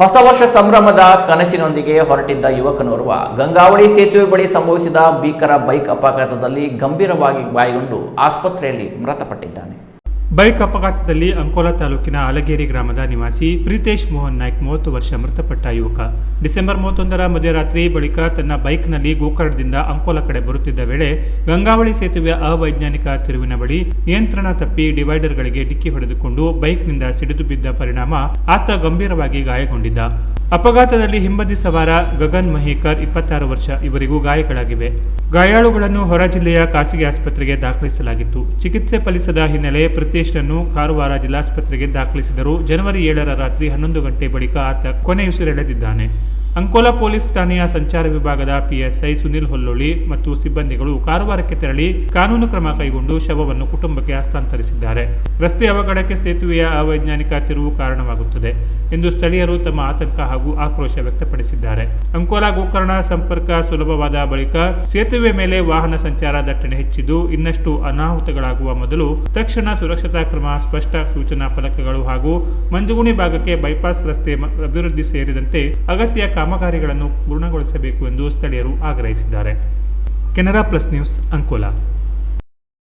ಹೊಸ ವರ್ಷ ಸಂಭ್ರಮದ ಕನಸಿನೊಂದಿಗೆ ಹೊರಟಿದ್ದ ಯುವಕನೋರ್ವ ಗಂಗಾವಳಿ ಸೇತುವೆ ಬಳಿ ಸಂಭವಿಸಿದ ಭೀಕರ ಬೈಕ್ ಅಪಘಾತದಲ್ಲಿ ಗಂಭೀರವಾಗಿ ಗಾಯಗೊಂಡು ಆಸ್ಪತ್ರೆಯಲ್ಲಿ ಮೃತಪಟ್ಟಿದ್ದಾನೆ. ಬೈಕ್ ಅಪಘಾತದಲ್ಲಿ ಅಂಕೋಲಾ ತಾಲೂಕಿನ ಅಲಗೇರಿ ಗ್ರಾಮದ ನಿವಾಸಿ ಪ್ರೀತೇಶ್ ಮೋಹನ್ ನಾಯ್ಕ್ ಮೂವತ್ತು ವರ್ಷ ಮೃತಪಟ್ಟ ಯುವಕ. ಡಿಸೆಂಬರ್ ಮೂವತ್ತೊಂದರ ಮಧ್ಯರಾತ್ರಿ ಬಳಿಕ ತನ್ನ ಬೈಕ್ನಲ್ಲಿ ಗೋಕರ್ಣದಿಂದ ಅಂಕೋಲಾ ಕಡೆ ಬರುತ್ತಿದ್ದ ವೇಳೆ ಗಂಗಾವಳಿ ಸೇತುವೆಯ ಅವೈಜ್ಞಾನಿಕ ತಿರುವಿನ ಬಳಿ ನಿಯಂತ್ರಣ ತಪ್ಪಿ ಡಿವೈಡರ್ಗಳಿಗೆ ಡಿಕ್ಕಿ ಹೊಡೆದುಕೊಂಡು ಬೈಕ್ನಿಂದ ಸಿಡಿದು ಬಿದ್ದ ಪರಿಣಾಮ ಆತ ಗಂಭೀರವಾಗಿ ಗಾಯಗೊಂಡಿದ್ದ. ಅಪಘಾತದಲ್ಲಿ ಹಿಂಬದಿ ಸವಾರ ಗಗನ್ ಮಹೇಕರ್ ಇಪ್ಪತ್ತಾರು ವರ್ಷ ಇವರಿಗೂ ಗಾಯಗಳಾಗಿವೆ. ಗಾಯಾಳುಗಳನ್ನು ಹೊರ ಜಿಲ್ಲೆಯ ಖಾಸಗಿ ಆಸ್ಪತ್ರೆಗೆ ದಾಖಲಿಸಲಾಗಿತ್ತು. ಚಿಕಿತ್ಸೆ ಫಲಿಸದ ಹಿನ್ನೆಲೆ ಪ್ರಿತೇಶ್ನನ್ನು ಕಾರವಾರ ಜಿಲ್ಲಾಸ್ಪತ್ರೆಗೆ ದಾಖಲಿಸಿದರು. ಜನವರಿ ಏಳರ ರಾತ್ರಿ ಹನ್ನೊಂದು ಗಂಟೆ ಬಳಿಕ ಆತ ಕೊನೆಯುಸಿರೆಳೆದಿದ್ದಾನೆ. ಅಂಕೋಲಾ ಪೊಲೀಸ್ ಠಾಣೆಯ ಸಂಚಾರ ವಿಭಾಗದ ಪಿಎಸ್ಐ ಸುನಿಲ್ ಹೊಲ್ಲೊಳಿ ಮತ್ತು ಸಿಬ್ಬಂದಿಗಳು ಕಾರವಾರಕ್ಕೆ ತೆರಳಿ ಕಾನೂನು ಕ್ರಮ ಕೈಗೊಂಡು ಶವವನ್ನು ಕುಟುಂಬಕ್ಕೆ ಹಸ್ತಾಂತರಿಸಿದ್ದಾರೆ. ರಸ್ತೆ ಅವಘಡಕ್ಕೆ ಸೇತುವೆಯ ಅವೈಜ್ಞಾನಿಕ ತಿರುವು ಕಾರಣವಾಗುತ್ತದೆ ಎಂದು ಸ್ಥಳೀಯರು ತಮ್ಮ ಆತಂಕ ಹಾಗೂ ಆಕ್ರೋಶ ವ್ಯಕ್ತಪಡಿಸಿದ್ದಾರೆ. ಅಂಕೋಲಾ ಗೋಕರ್ಣ ಸಂಪರ್ಕ ಸುಲಭವಾದ ಬಳಿಕ ಸೇತುವೆ ಮೇಲೆ ವಾಹನ ಸಂಚಾರ ದಟ್ಟಣೆ ಹೆಚ್ಚಿದ್ದು ಇನ್ನಷ್ಟು ಅನಾಹುತಗಳಾಗುವ ಮೊದಲು ತಕ್ಷಣ ಸುರಕ್ಷತಾ ಕ್ರಮ, ಸ್ಪಷ್ಟ ಸೂಚನಾ ಫಲಕಗಳು ಹಾಗೂ ಮಂಜುಗುಣಿ ಭಾಗಕ್ಕೆ ಬೈಪಾಸ್ ರಸ್ತೆ ಅಭಿವೃದ್ಧಿ ಸೇರಿದಂತೆ ಅಗತ್ಯ ಕಾಮಗಾರಿಗಳನ್ನು ಪೂರ್ಣಗೊಳಿಸಬೇಕು ಎಂದು ಸ್ಥಳೀಯರು ಆಗ್ರಹಿಸಿದ್ದಾರೆ. Canara plus news Ankola.